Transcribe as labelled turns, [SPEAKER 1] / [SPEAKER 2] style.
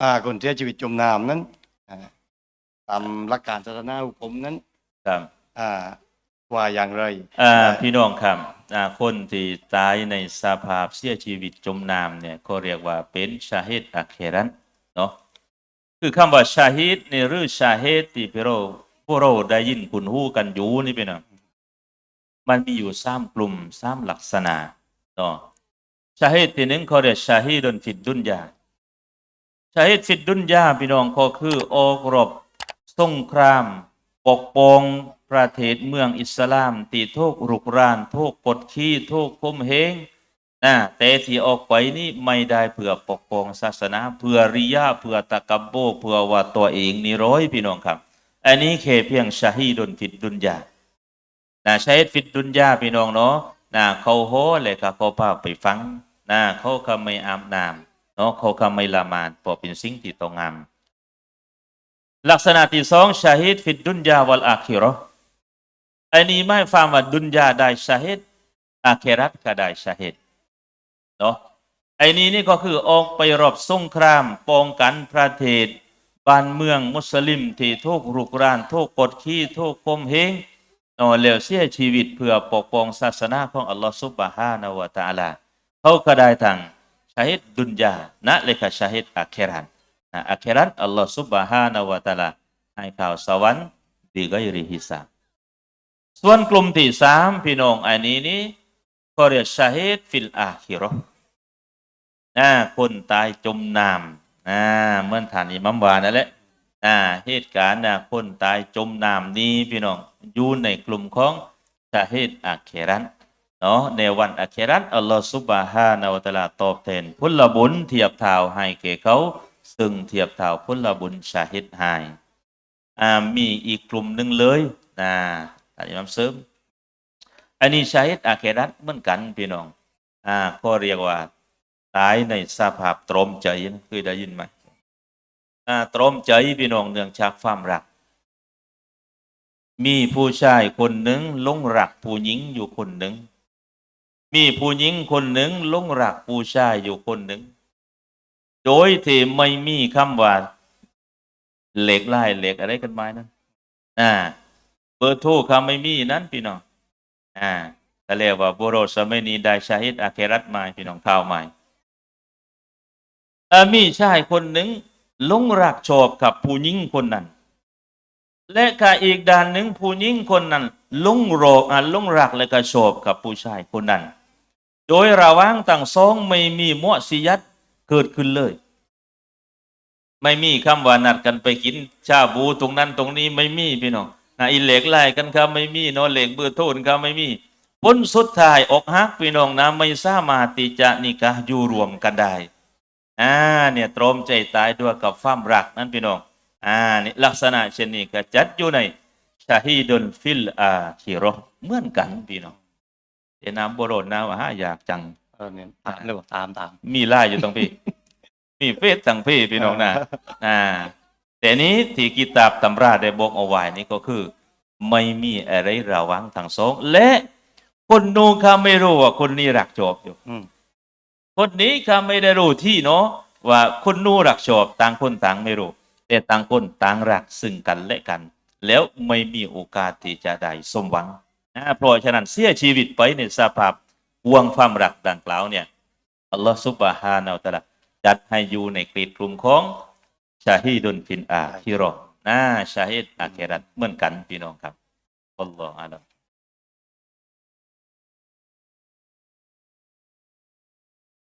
[SPEAKER 1] อ่าคนเสียชีวิตจมน้ำนั้นอ่าตามหลักการศาสนาของผมนั้น
[SPEAKER 2] ครับ
[SPEAKER 1] อ่าว่าอย่างไร
[SPEAKER 2] อ่าพี่น้องครับอ่าคนที่ตายในสภาพเสียชีวิตจมน้ำเนี่ยเขาเรียกว่าเป็นชาฮิดอักเครันเนาะคือคำว่าชาฮิดนี่หรือชาฮิดที่พวกเราพวกเราได้ยินคุณหู้กันอยู่นี่เป็นอะมันมีอยู่สามกลุ่มสามลักษณะเนาะชาฮิดที่หนึ่งเขาเรียกชาฮิดนฟิดดุนยา ชาฮิดฟิดดุนยาพี่น้องก็คือออกรบสงคราม ปกป้องประเทศเมืองอิสลาม ตีโทกรุกราน โทกกดขี้โทกคมเหงนะแต่ที่ออกไปนี่ไม่ได้เพื่อปกป้องศาสนา เพื่อริยาเพื่อตะกับโบเพื่อว่าตัวเองนี่ร้อยพี่น้องครับ อันนี้แค่เพียงชาฮีดนฟิดดุนยานะชาฮีดฟิดดุนยาพี่น้องเนาะนะเขาโหเลยก็เขาพาไปฟังนะเขาก็ไม่อาบน้ำ เนาะเขาก็ไม่ละมาดเพราะเป็นสิ่งที่ต้องงาม ลักษณะที่สองชาฮิดฟิดดุนยาวัลอาคิราะห์อันนี้ไม่ฟังว่าดุนยาได้ชาฮิดอาเครัตก็ได้ชาฮิดเนาะไอ้นี้นี่ก็คือออกไปรบสงครามป้องกันประเทศบ้านเมืองมุสลิมที่ทุกรุกรานทุกกดขี้ทุกคมเหงเนาะแล้วเสียชีวิตเพื่อปกป้องศาสนาของอัลลอฮฺซุบฮานะวะตะอาลาเขาก็ได้ทั้ง ชาฮิดดุนยานะเลยก็ชาฮิดอาเครัต Nah, akhirat Allah Subhanahu wa taala ให้ข่าวสวรรค์ดีก็ยริฮิสาส่วนกลุ่มที่สามพี่น้องอันนี้นี่ก็เรียกชาฮิดฟิลอาคิราะห์นะคนตายจมน้ำนะเมื่อนฐานอิมัมวานั่นแหละนะเหตุการณ์นะคนตายจมน้ำนี้พี่น้องอยู่ในกลุ่มของชาฮิดอาคิรัต เนาะในวันอาคิรัตอัลลอฮฺซุบฮานะวะตะลาตอบแทนผลบุญเทียบเท่าให้แก่เขา ซึ่งเทียบเท่าผลบุญชาฮิดไฮอ่ามีอีกกลุ่มหนึ่งเลยนะอันนี้มันเสริมอันนี้ชาฮิดอาเครัตเหมือนกันพี่น้องอ่าก็เรียกว่าตายในสภาพตรมใจนะเคยได้ยินไหมอ่าตรมใจพี่น้องเนื่องจากความรักมีผู้ชายคนหนึ่งลงรักผู้หญิงอยู่คนหนึ่ง มีผู้หญิงคนหนึ่งหลงรักผู้ชายอยู่คนหนึ่ง โดยที่ไม่มีคำว่าเหล็กไล่เหล็กอะไรกันไมานั้นอ่า เบอร์โทรคำไม่มีนั้นพี่น้อง อ่าก็เรียกว่าบุโรสเมนีได้ชาฮิดอาเครัตมาพี่น้องข่าวใหม่มีชายคนหนึ่งหลงรักชอบกับผู้หญิงคนนั้น และก็อีกด้านหนึ่งผู้หญิงคนนั้นลงโรคอ่าหลงรักและก็ชอบกับผู้ชายคนนั้น โดยระว่างต่างสองไม่มีมัวสิยัตเกิดขึ้นเลย ไม่มีคำว่านัดกันไปกิน ชาบูตรงนั้นตรงนี้ไม่มีพี่น้องนะอีเหล็กไล่กันครับไม่มีนาะเหล็กเบอร์โทนครับไม่มีผลสุดท้ายอกหักพี่น้องนะไม่สามารถที่จะนิกะอยู่รวมกันได้อ่าเนี่ยตรมใจตายด้วยกับความรักนั้นพี่น้องอ่านี่ลักษณะเช่นนี้ก็จัดอยู่ในชาฮีดุลฟิลอาคิเรเหมือนกันพี่น้อง เดี๋ยวน้ำโบรนนะว่าฮะอยากจัง
[SPEAKER 1] เออเนี่ยตามเลยว่าตามตาม
[SPEAKER 2] มีไล่อยู่ตรงพี่ มีเฟซตั้งพี่พี่น้องนะอ่า แต่นี้ที่กิตาบตำราได้บอกเอาไว้นี่ก็คือ ไม่มีอะไรระหวังทั้งสองและคนนู้นเขาไม่รู้ว่าคนนี้รักชอบอยู่
[SPEAKER 1] อืม
[SPEAKER 2] คนนี้เขาไม่ได้รู้ที่เนาะว่าคนนู้นรักชอบต่างคนต่างไม่รู้แต่ต่างคนต่างรักซึ่งกันและกัน แล้วไม่มีโอกาสที่จะได้สมหวัง นะเพราะฉะนั้นเสียชีวิตไปในสภาพวงความรักดังกล่าวเนี่ยอัลลอฮฺซุบฮานาอัลตะอฮจัดให้อยู่ในกรีดกลุ่มของชาฮีดุนฟินอาฮิโรห์นะชาฮิดอาเครัตเหมือนกันพี่น้องครับอัลลอฮฺอาลัม